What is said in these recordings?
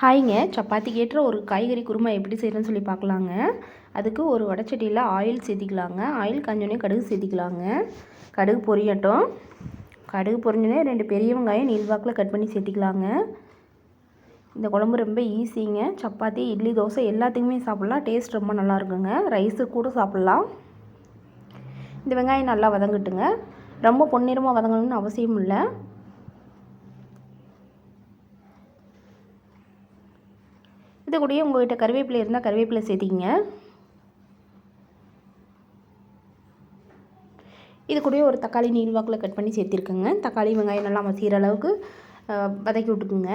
ஹாய்ங்க சப்பாத்திக்கு ஏற்ற ஒரு காய்கறி குருமா எப்படி செய்கிறேன்னு சொல்லி பார்க்கலாங்க அதுக்கு ஒரு வடச்சட்டியில் ஆயில் சேர்த்திக்கலாங்க. ஆயில் காஞ்சோடனே கடுகு சேர்த்திக்கலாங்க. கடுகு பொரியட்டும். கடுகு பொரிஞ்சோடனே ரெண்டு பெரிய வெங்காயம் நீள்வாக்கில் கட் பண்ணி சேர்த்திக்கலாங்க. இந்த குழம்பு ரொம்ப ஈஸிங்க. சப்பாத்தி இட்லி தோசை எல்லாத்துக்குமே சாப்பிட்லாம். டேஸ்ட் ரொம்ப நல்லா இருக்குங்க. ரைஸு கூட சாப்பிட்லாம். இந்த வெங்காயம் நல்லா வதங்கட்டுங்க. ரொம்ப பொன்னிறமாக வதங்கணும்னு அவசியம் இல்லை. இது கூடயே உங்கள்கிட்ட கருவேப்பிலை இருந்தால் கருவேப்பிலை சேர்த்திங்க இது கூடயே ஒரு தக்காளி நீள்வாக்கில் கட் பண்ணி சேர்த்திருக்கேங்க. தக்காளி வெங்காயம் நல்லா மசிகிற அளவுக்கு வதக்கி விட்டுக்குங்க.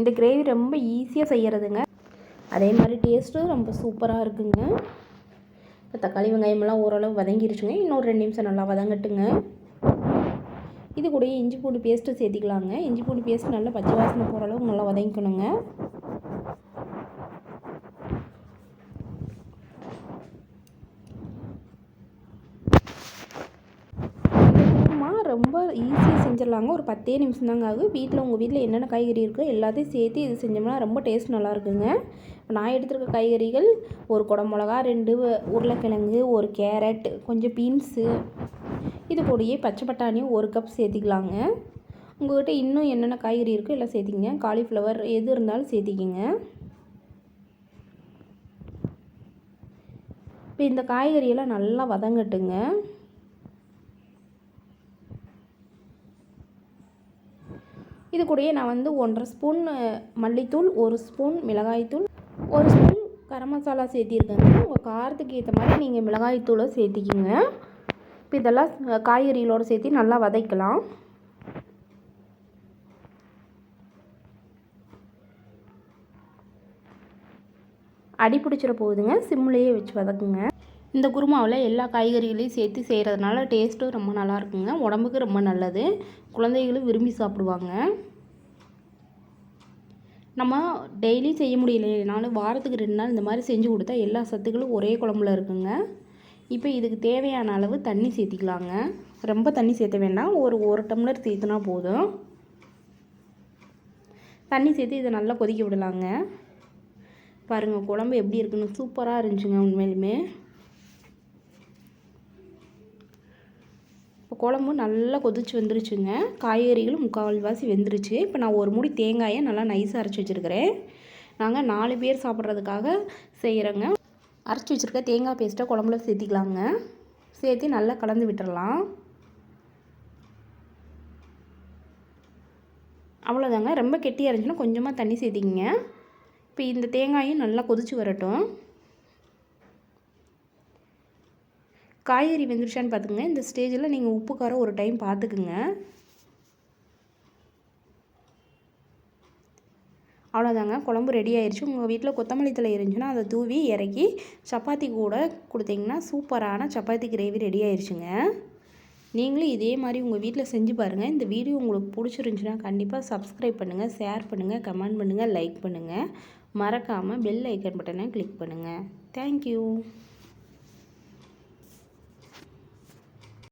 இந்த கிரேவி ரொம்ப ஈஸியாக செய்கிறதுங்க அதே மாதிரி டேஸ்ட்டும் ரொம்ப சூப்பராக இருக்குங்க. இப்போ தக்காளி வெங்காயமெல்லாம் ஓரளவு வதங்கிருச்சுங்க. இன்னொரு ரெண்டு நிமிஷம் நல்லா வதங்கட்டுங்க. இது கூட இஞ்சி பூண்டு பேஸ்ட்டு சேர்த்திக்கலாங்க. இஞ்சி பூண்டு பேஸ்ட் நல்லா பச்சை வாசனை போகிற அளவுக்கு நல்லா வதங்கிக்கணுங்க. ரொம்ப ஈஸியாக செஞ்சிடலாங்க. ஒரு பத்தே நிமிஷம் தாங்க ஆகும் வீட்டில் உங்கள் வீட்டில் என்னென்ன காய்கறி இருக்கோ எல்லாத்தையும் சேர்த்து இது செஞ்சோம்னா ரொம்ப டேஸ்ட் நல்லா இருக்குங்க. நான் எடுத்துருக்க காய்கறிகள் ஒரு குடமிளகா ரெண்டு உருளைக்கிழங்கு ஒரு கேரட் கொஞ்சம் பீன்ஸு. இது கூடயே பச்சை பட்டாணி ஒரு கப் சேர்த்திக்கலாங்க. உங்கள்கிட்ட இன்னும் என்னென்ன காய்கறி இருக்கோ எல்லாம் சேர்த்திங்க காலிஃப்ளவர் எது இருந்தாலும் சேர்த்திக்கிங்க. இப்போ இந்த காய்கறியெல்லாம் நல்லா வதங்கட்டுங்க. இது கூடயே நான் வந்து ஒன்றரை ஸ்பூன் மல்லித்தூள் ஒரு ஸ்பூன் மிளகாய்த்தூள் ஒரு ஸ்பூன் கரம் மசாலா சேர்த்திருக்கேங்க உங்கள் காரத்துக்கு ஏற்ற மாதிரி நீங்கள் மிளகாய்த்தூளை சேர்த்திக்கிங்க. இப்போ இதெல்லாம் காய்கறிகளோடு சேர்த்து நல்லா வதக்கலாம். அடி பிடிச்சிட போகுதுங்க சிம்லேயே வச்சு வதக்குங்க. இந்த குருமாவில் எல்லா காய்கறிகளையும் சேர்த்து செய்கிறதுனால டேஸ்ட்டும் ரொம்ப நல்லா இருக்குங்க. உடம்புக்கு ரொம்ப நல்லது. குழந்தைகளும் விரும்பி சாப்பிடுவாங்க. நம்ம டெய்லி செய்ய முடியலனாலும் வாரத்துக்கு ரெண்டு நாள் இந்த மாதிரி செஞ்சு கொடுத்தா எல்லா சத்துக்களும் ஒரே குழம்புல இருக்குங்க. இப்போ இதுக்கு தேவையான அளவு தண்ணி சேர்த்திக்கலாங்க. ரொம்ப தண்ணி சேர்த்த வேண்டாம். ஒரு ஒரு டம்ளர் சேர்த்துனா போதும். தண்ணி சேர்த்து இதை நல்லா கொதிக்க விடலாங்க. பாருங்கள் குழம்பு எப்படி இருக்குன்னு சூப்பராக இருந்துச்சுங்க உண்மையிலுமே. குழம்பும் குழம்பு நல்லா கொதிச்சு வந்துருச்சுங்க. காய்கறிகளும் முக்கால்வாசி வெந்துருச்சு. இப்போ நான் ஒரு முடி தேங்காயை நல்லா நைஸாக அரைச்சி வச்சுருக்கிறேன். நாங்கள் நாலு பேர் சாப்பிட்றதுக்காக செய்கிறோங்க அரைச்சி வச்சுருக்க தேங்காய் பேஸ்ட்டை குழம்புல சேர்த்திக்கலாங்க. சேர்த்து நல்லா கலந்து விட்டுடலாம் அவ்வளோதாங்க ரொம்ப கெட்டியாக இருந்துச்சுன்னா கொஞ்சமாக தண்ணி சேர்த்திக்கிங்க. இப்போ இந்த தேங்காயும் நல்லா கொதிச்சு வரட்டும். காய்கறி வெந்துருச்சான்னு பார்த்துக்குங்க. இந்த ஸ்டேஜில் நீங்கள் உப்பு காரம் ஒரு டைம் பார்த்துக்குங்க. அவ்வளோதாங்க குழம்பு ரெடி ஆயிடுச்சு உங்கள் வீட்டில் கொத்தமல்லி தலை இருந்துச்சுன்னா அதை தூவி இறக்கி சப்பாத்தி கூட கொடுத்தீங்கன்னா சூப்பரான சப்பாத்தி கிரேவி ரெடி ஆயிடுச்சுங்க நீங்களும் இதே மாதிரி உங்கள் வீட்டில் செஞ்சு பாருங்கள் இந்த வீடியோ உங்களுக்கு பிடிச்சிருந்துச்சுன்னா கண்டிப்பாக சப்ஸ்கிரைப் பண்ணுங்கள் ஷேர் பண்ணுங்கள் கமெண்ட் பண்ணுங்கள் லைக் பண்ணுங்கள் மறக்காமல் பெல் ஐக்கன் பட்டனை கிளிக் பண்ணுங்கள் தேங்க்யூ